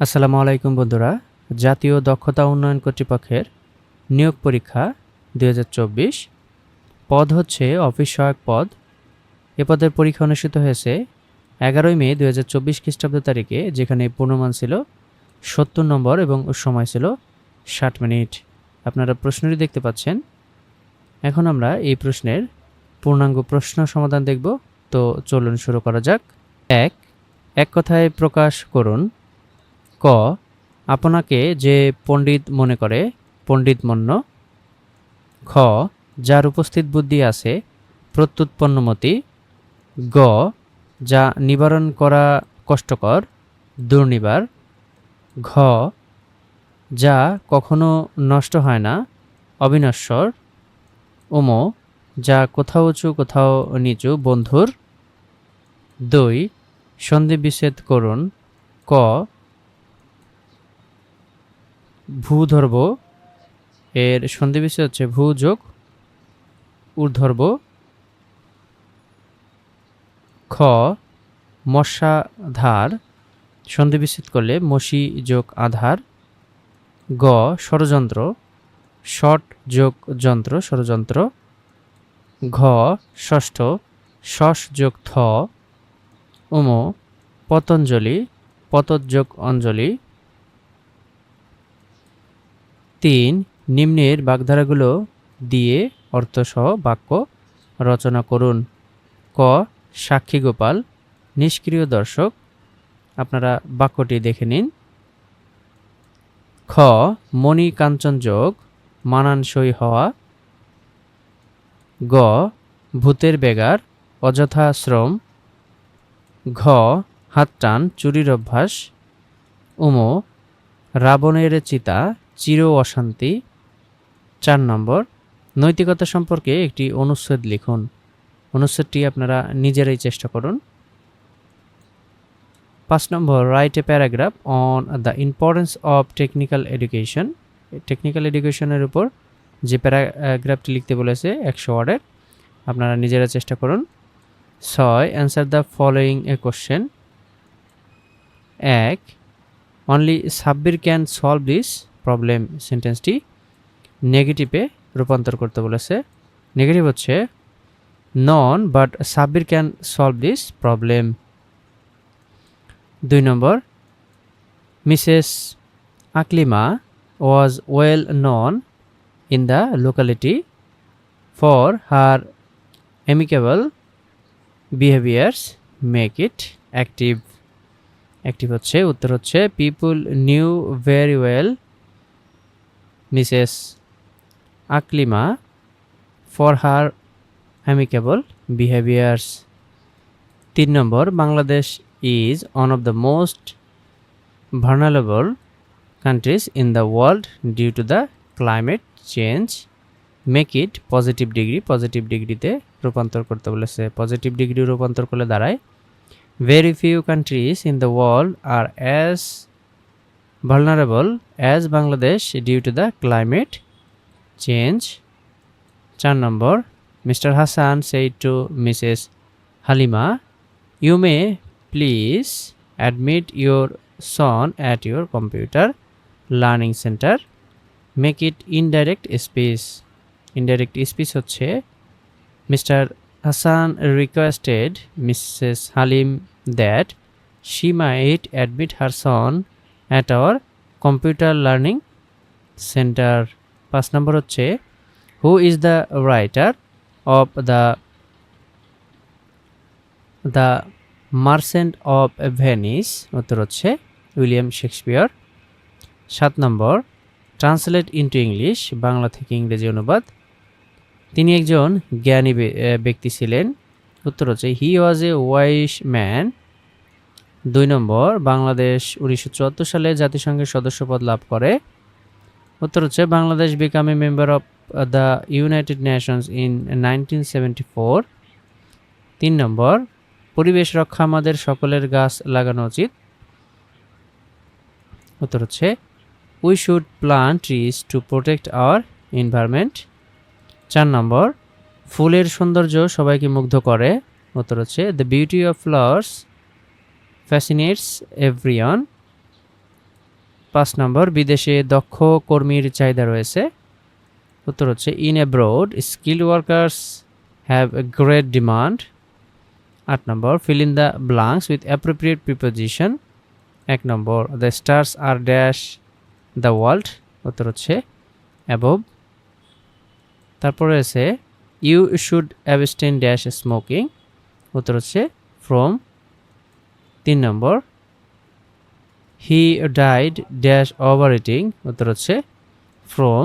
আসসালামু আলাইকুম বন্ধুরা। জাতীয় দক্ষতা উন্নয়ন কর্তৃপক্ষের নিয়োগ পরীক্ষা দুই হাজার চব্বিশ। পদ হচ্ছে অফিস সহায়ক পদ। এ পদের পরীক্ষা অনুষ্ঠিত হয়েছে এগারোই মে দুই হাজার চব্বিশ খ্রিস্টাব্দ তারিখে, যেখানে পূর্ণমান ছিল সত্তর নম্বর এবং সময় ছিল ষাট মিনিট। আপনারা প্রশ্নটি দেখতে পাচ্ছেন। এখন আমরা এই প্রশ্নের পূর্ণাঙ্গ প্রশ্ন সমাধান দেখব। তো চলুন শুরু করা যাক। এক এক কথায় প্রকাশ করুন। ক, আপনাকে যে পণ্ডিত মনে করে, পণ্ডিত মন্য, খ, যার উপস্থিত বুদ্ধি আছে, প্রত্যুৎপন্নমতি, গ, যা নিবারণ করা কষ্টকর, দুর্নিবার, ঘ, যা কখনো নষ্ট হয় না, অবিনশ্বর ওম যা কোথাও উঁচু, কোথাও নিচু, বন্ধুর, দুই সন্ধি বিচ্ছেদ করুন, ক ভূধর্ব, এর সন্ধিবিচ্ছেদ হচ্ছে ভূ যোগ ঊর্ধ্বর্ব, খ, মশাধার সন্ধিবিচ্ছেদ করলে মসি যোগ আধার, গ, ষড়যন্ত্র, ষট যোগ যন্ত্র, ষড়যন্ত্র, ঘ, ষষ্ঠ শস যোগ থ, উম, পতঞ্জলি পতযোগ অঞ্জলি তিন নিম্নের বাগধারাগুলো দিয়ে অর্থসহ বাক্য রচনা করুন। ক, সাক্ষী গোপাল, নিষ্ক্রিয় দর্শক। আপনারা বাক্যটি দেখে নিন। খ মণি কাঞ্চন যোগ, মানানসই হওয়া। গ, ভূতের বেগার, অযথা শ্রম। ঘ হাত টান চুরির অভ্যাস। উম, রাবণের চিতা চির অশান্তি, চার নম্বর। নৈতিকতা সম্পর্কে একটি অনুচ্ছেদ লিখুন। অনুচ্ছেদটি আপনারা নিজেরাই চেষ্টা করুন। পাঁচ নম্বর write a paragraph on the importance of technical education technical এডুকেশনের উপর যে প্যারাগ্রাফটি লিখতে বলেছে, একশো ওয়ার্ডের, আপনারা নিজেরা চেষ্টা করুন। ছয় answer the following a question এক only Sabbir can solve this problem সেন্টেন্সটি নেগেটিভে রূপান্তর করতে বলেছে। নেগেটিভ হচ্ছে none but Sabbir can solve this problem দুই নম্বর Mrs Aklima was well known in the locality for her amicable behaviours make it active active হচ্ছে, উত্তর হচ্ছে people knew very well Mrs Aklima, for her amicable behaviours. তিন নম্বর, Bangladesh is one of the most vulnerable countries in the world due to the climate change. Make it positive degree, positive ডিগ্রিতে রূপান্তর করতে বলেছে। Positive degree রূপান্তর করলে দাঁড়ায় very few countries in the world are as vulnerable as Bangladesh due to the climate change চার নম্বর Mr Hasan said to Mrs Halima you may please admit your son at your computer learning centre make it indirect speech indirect speech হচ্ছে Mr Hasan requested Mrs Halima that she might admit her son at our computer learning centre পাঁচ নম্বর হচ্ছে who is the writer of the the merchant of Venice উত্তর হচ্ছে, William Shakespeare. সাত নম্বর translate into English Bangla থেকে ইংরেজি অনুবাদ। তিনি একজন জ্ঞানী ব্যক্তি ছিলেন। উত্তর হচ্ছে হি ওয়াজ এ ওয়াইস ম্যান দুই নম্বর, বাংলাদেশ উনিশশো চুয়াত্তর সালে জাতিসংঘের সদস্যপদ লাভ করে। উত্তর হচ্ছে, Bangladesh became member of the United Nations in nineteen four তিন নম্বর, পরিবেশ রক্ষা আমাদের সকলের গাছ লাগানো উচিত। উত্তর হচ্ছে we should plant trees to protect our environment চার নম্বর, ফুলের সৌন্দর্য সবাইকে মুগ্ধ করে। উত্তর হচ্ছে the beauty of flowers fascinates everyone পাঁচ নম্বর বিদেশে দক্ষ কর্মীর চাহিদা রয়েছে। উত্তর হচ্ছে in abroad skill workers have a great demand আট নম্বর fill in the blanks with appropriate preposition এক নম্বর the stars are dash the world উত্তর হচ্ছে অ্যাবভ তারপরে আছে you should abstain dash smoking উত্তর হচ্ছে ফ্রম তিন নম্বর। He died dash over eating উত্তর হচ্ছে ফ্রম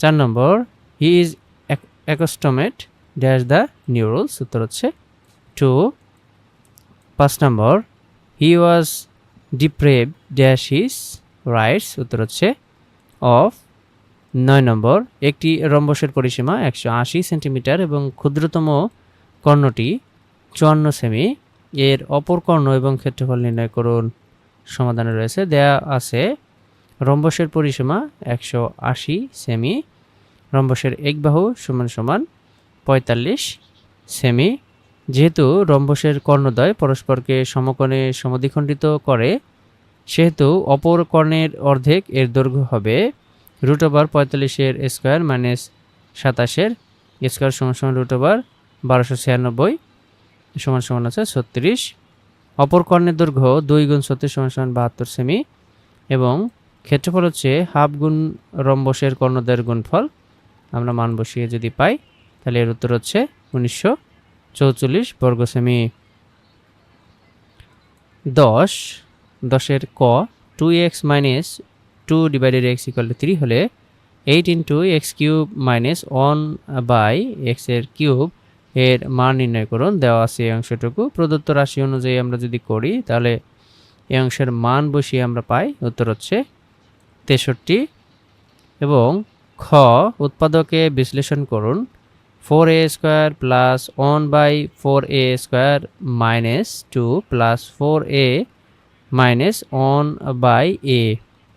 চার নম্বর he is accustomed dash the new rules উত্তর হচ্ছে টু পাঁচ number he was deprived dash his rights উত্তর হচ্ছে অফ নয় নম্বর, একটি রম্বসের পরিসীমা একশো আশি সেন্টিমিটার এবং ক্ষুদ্রতম কর্ণটি চুয়ান্ন সেমি। এর অপর কর্ণ এবং ক্ষেত্রফল নির্ণয় করুন। সমাধানে রয়েছে, দেয়া আছে রম্বসের পরিসীমা একশো আশি সেমি, রম্বসের এক বাহু সমান সমান পঁয়তাল্লিশ সেমি। যেহেতু রম্বসের কর্ণদ্বয় পরস্পরকে সমকোণে সমদ্বিখণ্ডিত করে, সেহেতু অপর কর্ণের অর্ধেক এর দৈর্ঘ্য হবে রুট ওভার পঁয়তাল্লিশের স্কোয়ার মাইনাস সাতাশের স্কোয়ার সমান সমান রুট ওভার বারোশো ছিয়ানব্বই সমান সমান আছে ছত্রিশ। অপর কর্ণের দৈর্ঘ্য দুই গুণ ছত্রিশ সমান সমান বাহাত্তর সেমি এবং ক্ষেত্রফল হচ্ছে হাফ গুণ রম্বসের কর্ণদ্বয়ের গুণফল। আমরা মান বসিয়ে যদি পাই, তাহলে এর উত্তর হচ্ছে উনিশশো চৌচল্লিশ বর্গ সেমি। দশ, দশের ক two x minus two divided x equal two three হলে eight into x cube minus one by এক্সের কিউব এর মান নির্ণয় করুন। দেওয়া আছে এই অংশটুকু। প্রদত্ত রাশি অনুযায়ী আমরা যদি করি, তাহলে এই অংশের মান বসিয়ে আমরা পাই উত্তর হচ্ছে তেষট্টি। এবং খ, উৎপাদকে বিশ্লেষণ করুন। Four a square plus one by four a square minus two plus four a minus one by a.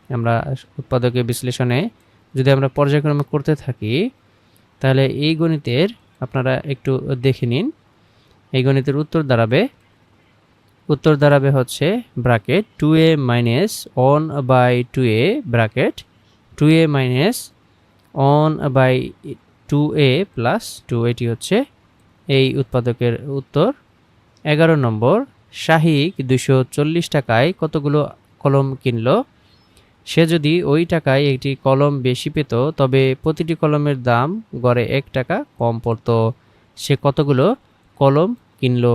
আমরা উৎপাদকের বিশ্লেষণে যদি আমরা পর্যায়ক্রমে করতে থাকি, তাহলে এই গণিতের আপনারা একটু দেখে নিন। এই গণিতের উত্তর দাঁড়াবে। উত্তর দাঁড়াবে হচ্ছে bracket two a minus one by two a bracket two a minus one by two a plus two এটি হচ্ছে এই উৎপাদকের উত্তর। এগারো নম্বর, শাহিক দুশো টাকায় কতগুলো কলম কিনলো? সে যদি ওই টাকায় একটি কলম বেশি পেত, তবে প্রতিটি কলমের দাম গড়ে এক টাকা কম পড়তো। সে কতগুলো কলম কিনলো?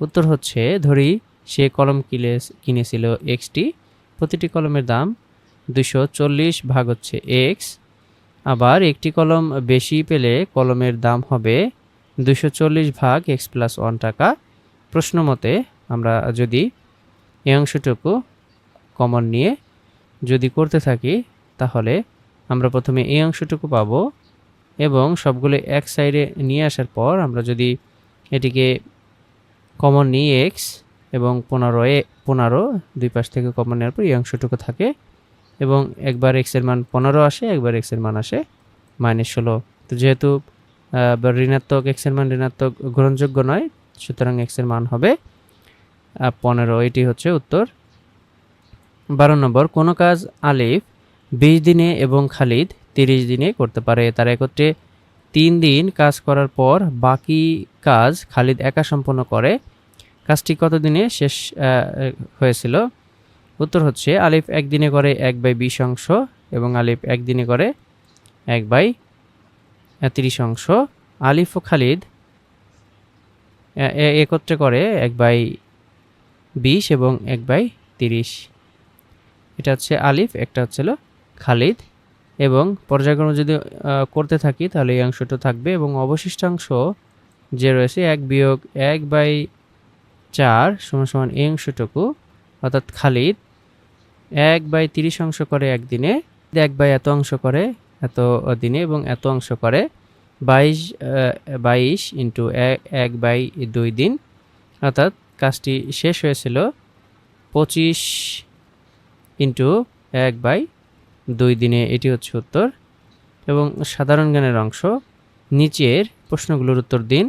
উত্তর হচ্ছে, ধরি, সে কলম কিনে কিনেছিল এক্সটি প্রতিটি কলমের দাম দুশো চল্লিশ ভাগ হচ্ছে এক্স আবার একটি কলম বেশি পেলে কলমের দাম হবে দুশো চল্লিশ ভাগ এক্স প্লাস ওয়ান টাকা। প্রশ্ন মতে, আমরা যদি এই অংশটুকু কমন নিয়ে যদি করতে থাকি, তাহলে আমরা প্রথমে এই অংশটুকু পাবো এবং সবগুলো এক সাইডে নিয়ে আসার পর আমরা যদি এটিকে কমন নিই এক্স এবং পনেরো এ, পনেরো দুই পাশ থেকে কমন নেওয়ার পর এই অংশটুকু থাকে এবং একবার এক্সের মান পনেরো আসে, একবার এক্সের মান আসে মাইনাস ষোলো। তো যেহেতু ঋণাত্মক এক্সের মান ঋণাত্মক গ্রহণযোগ্য নয়, সুতরাং এক্সের মান হবে পনেরো। এটি হচ্ছে উত্তর। বারো নম্বর, কোনো কাজ আলিফ বিশ দিনে এবং খালিদ তিরিশ দিনে করতে পারে। তারা একত্রে তিন দিন কাজ করার পর বাকি কাজ খালিদ একা সম্পন্ন করে। কাজটি কত দিনে শেষ হয়েছিল? উত্তর হচ্ছে আলিফ একদিনে করে এক বাই বিশ অংশ এবং আলিফ একদিনে করে এক বাই তিরিশ অংশ। আলিফ ও খালিদ একত্রে করে এক বাই বিশ এবং এক বাই তিরিশ। এটা হচ্ছে আলিফ, একটা হচ্ছিল খালিদ। এবং পর্যায়ক্রমে যদি করতে থাকি, তাহলে এই অংশটা থাকবে। এবং অবশিষ্টাংশ যে রয়েছে, এক বিয়োগ এক বাই চার সমান সমান এই অংশটুকু, অর্থাৎ খালিদ, এক বাই তিরিশ অংশ করে একদিনে, এক বাই এত অংশ করে এত দিনে, এবং এত অংশ করে বাইশ বাইশ ইন্টু এক বাই দুই দিন। অর্থাৎ কাজটি শেষ হয়েছিল পঁচিশ ইন্টু এক বাই দুই দিনে এটি হচ্ছে উত্তর এবং সাধারণ জ্ঞানের অংশ। নিচের প্রশ্নগুলোর উত্তর দিন।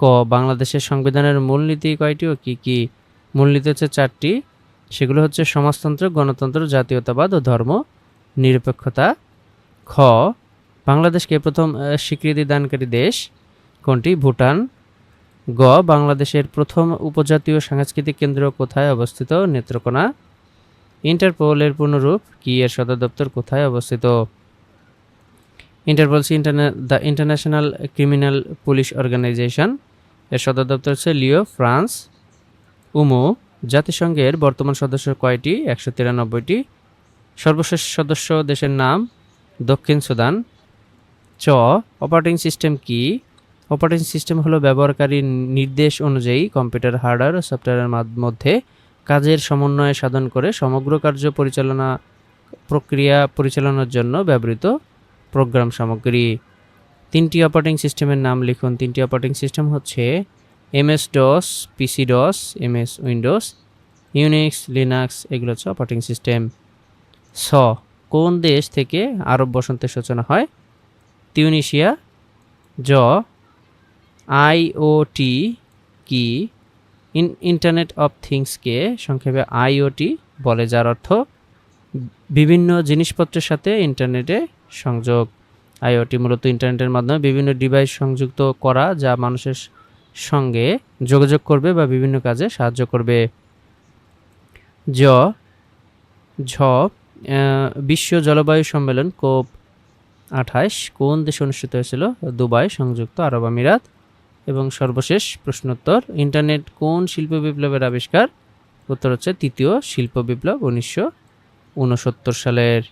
ক, বাংলাদেশের সংবিধানের মূলনীতি কয়টি ও কী কী? মূলনীতি হচ্ছে চারটি। সেগুলো হচ্ছে সমাজতন্ত্র, গণতন্ত্র, জাতীয়তাবাদ ও ধর্ম নিরপেক্ষতা। খ, বাংলাদেশকে প্রথম স্বীকৃতি দানকারী দেশ কোনটি? ভুটান। গ, বাংলাদেশের প্রথম উপজাতীয় সাংস্কৃতিক কেন্দ্র কোথায় অবস্থিত? নেত্রকোনা। ইন্টারপোলের পূর্ণরূপ কি এর সদর দপ্তর কোথায় অবস্থিত? Interpol ইন্টারনা, the international criminal police organisation. এর সদর দপ্তর হচ্ছে লিও, ফ্রান্স। উমো, জাতিসংঘের বর্তমান সদস্য কয়টি? একশো তিরানব্বইটি। সর্বশেষ সদস্য দেশের নাম? দক্ষিণ সুদান। চ, অপারেটিং সিস্টেম কি? অপারেটিং সিস্টেম হলো ব্যবহারকারী নির্দেশ অনুযায়ী কম্পিউটার, হার্ডওয়্যার ও সফটওয়্যারের মধ্যে কাজের সমন্বয় সাধন করে সমগ্র কার্য পরিচালনা প্রক্রিয়া পরিচালনার জন্য ব্যবহৃত প্রোগ্রাম সামগ্রী। তিনটি অপারেটিং সিস্টেমের নাম লিখুন। তিনটি অপারেটিং সিস্টেম হচ্ছে MS DOS PC DOS MS Windows Unix, Linux, এগুলো হচ্ছে অপারেটিং সিস্টেম। স, কোন দেশ থেকে আরব বসন্তের সূচনা হয়? তিউনিশিয়া। জ আইওটি কি? ইন ইন্টারনেট অফ থিংসকে সংক্ষেপে আইওটি বলে, যার অর্থ বিভিন্ন জিনিসপত্রের সাথে ইন্টারনেটে সংযোগ। আইওটি মূলত ইন্টারনেটের মাধ্যমে বিভিন্ন ডিভাইস সংযুক্ত করা, যা মানুষের সঙ্গে যোগাযোগ করবে বা বিভিন্ন কাজে সাহায্য করবে। জ, ঝ বিশ্ব জলবায়ু সম্মেলন কোপ আঠাশ কোন দেশে অনুষ্ঠিত হয়েছিল? দুবাই, সংযুক্ত আরব আমিরাত। এবং সর্বশেষ প্রশ্নোত্তর, ইন্টারনেট কোন শিল্প বিপ্লবের আবিষ্কার? উত্তর হচ্ছে, তৃতীয় শিল্প বিপ্লব উনিশশো উনসত্তর সালের।